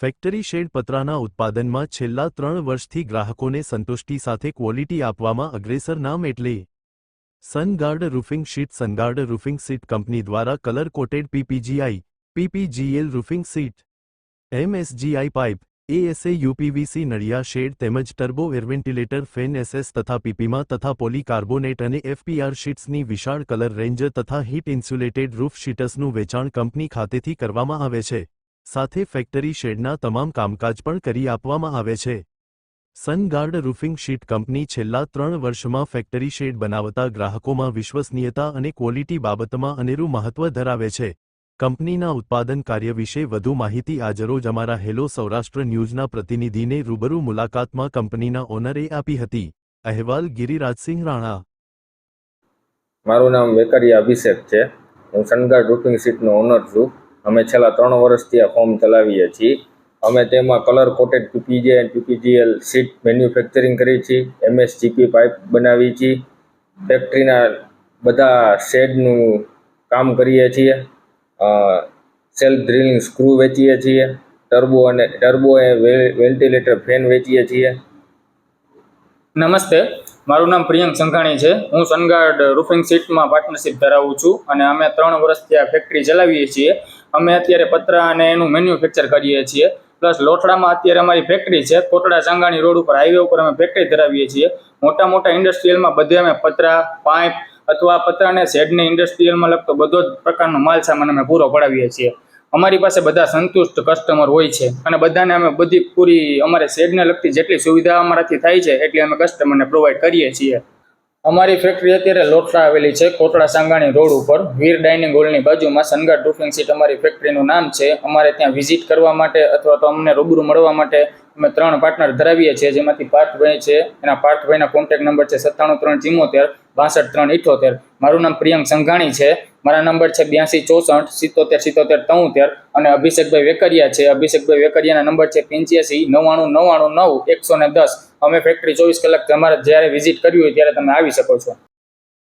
Factory shade પતરાના ઉત્પાદનમાં છેલ્લા ત્રણ વર્ષથી ગ્રાહકોને સંતુષ્ટિ સાથે ક્વોલિટી આપવામાં અગ્રેસર નામ એટલે Sungard roofing sheet. Sungard roofing sheet company દ્વારા colour coated PPGI, PPGL roofing sheet MSGI pipe, ASA UPVC નળિયા શેડ તેમજ turbo air ventilator, fan SS તથા પીપીમાં તથા પોલીકાર્બોનેટ અને એફપીઆર શીટ્સની વિશાળ કલર રેન્જ તથા હીટ ઇન્સ્યુલેટેડ રૂફ શીટસનું વેચાણ કંપની ખાતેથી કરવામાં આવે છે. સાથે ફેક્ટરી શેડના તમામ કામકાજ પણ કરી આપવામાં આવે છે. સનગાર્ડ રૂફિંગ શીટ કંપની છેલ્લા ત્રણ વર્ષમાં ફેક્ટરી શેડ બનાવતા ગ્રાહકોમાં વિશ્વસનીયતા અને ક્વોલિટી બાબતમાં અનેરું મહત્વ ધરાવે છે. કંપનીના ઉત્પાદન કાર્ય વિશે વધુ માહિતી આજરોજ અમારા હેલો સૌરાષ્ટ્ર ન્યૂઝના પ્રતિનિધિને રૂબરૂ મુલાકાતમાં કંપનીના ઓનરે આપી હતી. અહેવાલ ગિરિરાજસિંહ રાણા. મારું નામ વેકરિયા અભિષેક છે. હું સનગાર્ડ રૂફિંગ શીટનો ઓનર છું. અમે છેલ્લા ત્રણ વર્ષથી આ ફોર્મ ચલાવીએ છીએ. અમે તેમાં colour coated PPGI and PPGL sheet manufacturing કરી છીએ, એમએસજીપી પાઇપ બનાવી છીએ. ફેક્ટરીના બધા શેડનું કામ કરીએ છીએ. સેલ્ફ ડ્રિલિંગ સ્ક્રૂ વેચીએ છીએ. ટર્બો અને ટર્બો એ વેન્ટિલેટર ફેન વેચીએ છીએ. નમસ્તે. મારું નામ પ્રિયંક સંઘાણી છે. હું સનગાર્ડ રૂફિંગ સીટમાં પાર્ટનરશિપ ધરાવું છું અને અમે ત્રણ વર્ષથી આ ફેક્ટરી ચલાવીએ છીએ. અમે અત્યારે પતરા અને એનું મેન્યુફેક્ચર કરીએ છીએ. પ્લસ લોથડામાં અત્યારે અમારી ફેક્ટરી છે. કોટડા ચાંગાણી રોડ ઉપર હાઈવે ઉપર અમે ફેક્ટરી ધરાવીએ છીએ. મોટા મોટા ઇન્ડસ્ટ્રીયલમાં બધે અમે પતરા, પાઇપ અથવા પતરાને શેડને ઇન્ડસ્ટ્રીયલમાં લગતો બધો જ પ્રકારનો માલ સામાન અમે પૂરો પડાવીએ છીએ. અમારી પાસે બધા સંતુષ્ટ કસ્ટમર હોય છે અને બધાને અમે બધી પૂરી અમારે શેડને લગતી જેટલી સુવિધા અમારાથી થાય છે, એટલી અમે કસ્ટમરને પ્રોવાઈડ કરીએ છીએ. અમારી ફેક્ટરી અત્યારે લોટરા આવેલી છે, કોટડા સાંગાણી રોડ ઉપર. વીર ડાઇનિંગ હોલની બાજુમાં સનગાર રૂફિંગ સીટ અમારી ફેક્ટરીનું નામ છે. અમારે ત્યાં વિઝિટ કરવા માટે અથવા તો અમને રૂબરૂ મળવા માટે અમે ત્રણ પાર્ટનર ધરાવીએ છીએ, જેમાંથી પાર્થભાઈ છે, એના પાર્થભાઈના કોન્ટેક નંબર છે સત્તાણું ત્રણ ચિમોતેર બાસઠ ત્રણ ઇઠોતેર. મારું નામ પ્રિયંક સંઘાણી છે, મારા નંબર છે બ્યાસી ચોસઠ, સિત્તોતેર સિત્તોતેર, તોતેર અને અભિષેકભાઈ વેકરિયા છે. અભિષેકભાઈ વેકરિયાના નંબર છે પંચ્યાસી, નવ્વાણું નવ્વાણું, નવ, એકસો ને દસ. અમે ફેક્ટરી ચોવીસ કલાક તમારે જ્યારે વિઝિટ કરવી હોય ત્યારે તમે આવી શકો છો.